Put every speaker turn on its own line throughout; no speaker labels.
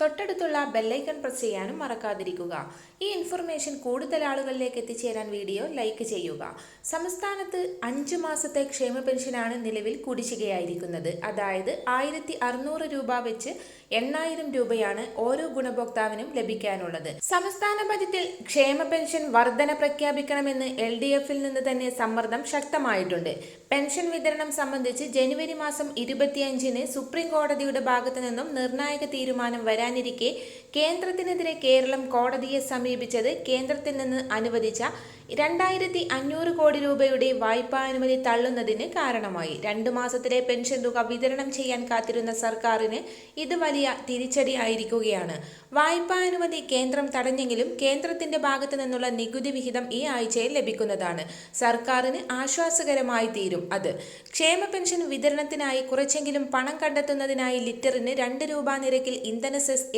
തൊട്ടടുത്തുള്ള bell icon press ചെയ്യാനും മറക്കാതിരിക്കുക. ഈ ഇൻഫർമേഷൻ കൂടുതൽ ആളുകളിലേക്ക് എത്തിച്ചേരാൻ വീഡിയോ ലൈക്ക് ചെയ്യുക. സംസ്ഥാനത്ത് അഞ്ച് മാസത്തെ ക്ഷേമ പെൻഷനാണ് നിലവിൽ കുടിശ്ശികയായിരിക്കുന്നത്. അതായത് ആയിരത്തി അറുന്നൂറ് രൂപ വെച്ച് എണ്ണായിരം രൂപയാണ് ഓരോ ഗുണഭോക്താവിനും ലഭിക്കാനുള്ളത്. സംസ്ഥാന ബജറ്റിൽ ക്ഷേമ പെൻഷൻ വർധന പ്രഖ്യാപിക്കണമെന്ന് എൽ ഡി എഫിൽ നിന്ന് തന്നെ സമ്മർദ്ദം ശക്തമായിട്ടുണ്ട്. പെൻഷൻ വിതരണം സംബന്ധിച്ച് ജനുവരി മാസം ഇരുപത്തിയഞ്ചിന് സുപ്രീം കോടതിയുടെ ഭാഗത്തു നിന്നും നിർണായക തീരുമാനം വരാനിരിക്കെ കേന്ദ്രത്തിനെതിരെ കേരളം കോടതിയെ സമീപിച്ചത് കേന്ദ്രത്തിൽ നിന്ന് അനുവദിച്ച രണ്ടായിരത്തി അഞ്ഞൂറ് കോടി രൂപയുടെ വായ്പാ അനുമതി തള്ളുന്നതിന് കാരണമായി. രണ്ടു മാസത്തിലെ പെൻഷൻ തുക വിതരണം ചെയ്യാൻ കാത്തിരുന്ന സർക്കാരിന് ഇത് വലിയ തിരിച്ചടിയായിരിക്കുകയാണ്. വായ്പാ അനുമതി കേന്ദ്രം തടഞ്ഞെങ്കിലും കേന്ദ്രത്തിന്റെ ഭാഗത്തു നിന്നുള്ള നികുതി വിഹിതം ഈ ആഴ്ചയിൽ ലഭിക്കുന്നതാണ്. സർക്കാരിന് ആശ്വാസകരമായി തീരും അത്. ക്ഷേമ പെൻഷൻ വിതരണത്തിനായി കുറച്ചെങ്കിലും പണം കണ്ടെത്തുന്നതിനായി ലിറ്ററിന് രണ്ട് രൂപ നിരക്കിൽ ഇന്ധന സെസ്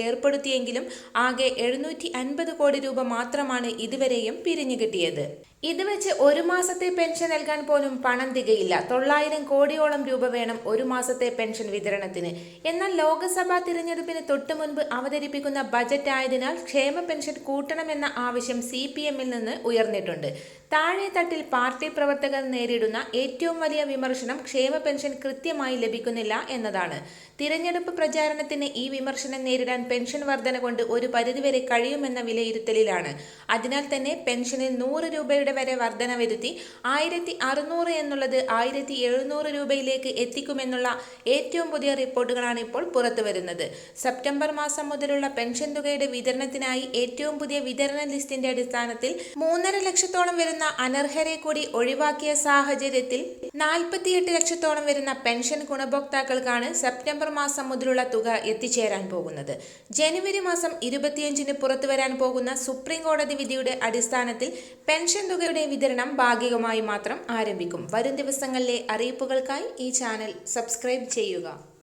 ഏർപ്പെടുത്തിയെങ്കിലും ആകെ എഴുന്നൂറ്റി അൻപത് കോടി രൂപ മാത്രമാണ് ഇതുവരെയും പിരിഞ്ഞു കിട്ടിയത്. ഇത് വെച്ച് ഒരു മാസത്തെ പെൻഷൻ നൽകാൻ പോലും പണം തികയില്ല. തൊള്ളായിരം കോടിയോളം രൂപ വേണം ഒരു മാസത്തെ പെൻഷൻ വിതരണത്തിന്. എന്നാൽ ലോക്സഭാ തിരഞ്ഞെടുപ്പിന് തൊട്ടു മുൻപ് അവതരിപ്പിക്കുന്ന ബജറ്റ് ആയതിനാൽ ക്ഷേമ പെൻഷൻ കൂട്ടണമെന്ന ആവശ്യം സി പി എമ്മിൽ നിന്ന് ഉയർന്നിട്ടുണ്ട്. താഴെ തട്ടിൽ പാർട്ടി പ്രവർത്തകർ നേരിടുന്ന ഏറ്റവും വലിയ വിമർശനം ക്ഷേമ പെൻഷൻ കൃത്യമായി ലഭിക്കുന്നില്ല എന്നതാണ്. തിരഞ്ഞെടുപ്പ് പ്രചാരണത്തിന് ഈ വിമർശനം നേരിടാൻ പെൻഷൻ വർധന കൊണ്ട് ഒരു പരിധിവരെ കഴിയുമെന്ന വിലയിരുത്തലിലാണ്. അതിനാൽ തന്നെ പെൻഷനിൽ നൂറ് രൂപയുടെ വരെ വർധന വരുത്തി ആയിരത്തി അറുന്നൂറ് എന്നുള്ളത് ആയിരത്തി എഴുന്നൂറ് രൂപയിലേക്ക് എത്തിക്കുമെന്നുള്ള ഏറ്റവും പുതിയ റിപ്പോർട്ടുകളാണ് ഇപ്പോൾ പുറത്തുവരുന്നത്. സെപ്റ്റംബർ മാസം മുതലുള്ള പെൻഷൻ തുകയുടെ വിതരണത്തിനായി ഏറ്റവും പുതിയ വിതരണ ലിസ്റ്റിന്റെ അടിസ്ഥാനത്തിൽ മൂന്നര ലക്ഷത്തോളം വരുന്ന അനർഹരെ കൂടി ഒഴിവാക്കിയ സാഹചര്യത്തിൽ നാൽപ്പത്തിയെട്ട് ലക്ഷത്തോളം വരുന്ന പെൻഷൻ ഗുണഭോക്താക്കൾക്കാണ് സെപ്റ്റംബർ മാസം മുതലുള്ള തുക എത്തിച്ചേരാൻ പോകുന്നത്. ജനുവരി മാസം ഇരുപത്തിയഞ്ചിന് പുറത്തു വരാൻ പോകുന്ന സുപ്രീം കോടതി വിധിയുടെ അടിസ്ഥാനത്തിൽ പെൻഷൻ തുകയുടെ വിതരണം ഭാഗികമായി മാത്രം ആരംഭിക്കും. വരും ദിവസങ്ങളിലെ അറിയിപ്പുകൾക്കായി ഈ ചാനൽ സബ്സ്ക്രൈബ് ചെയ്യുക.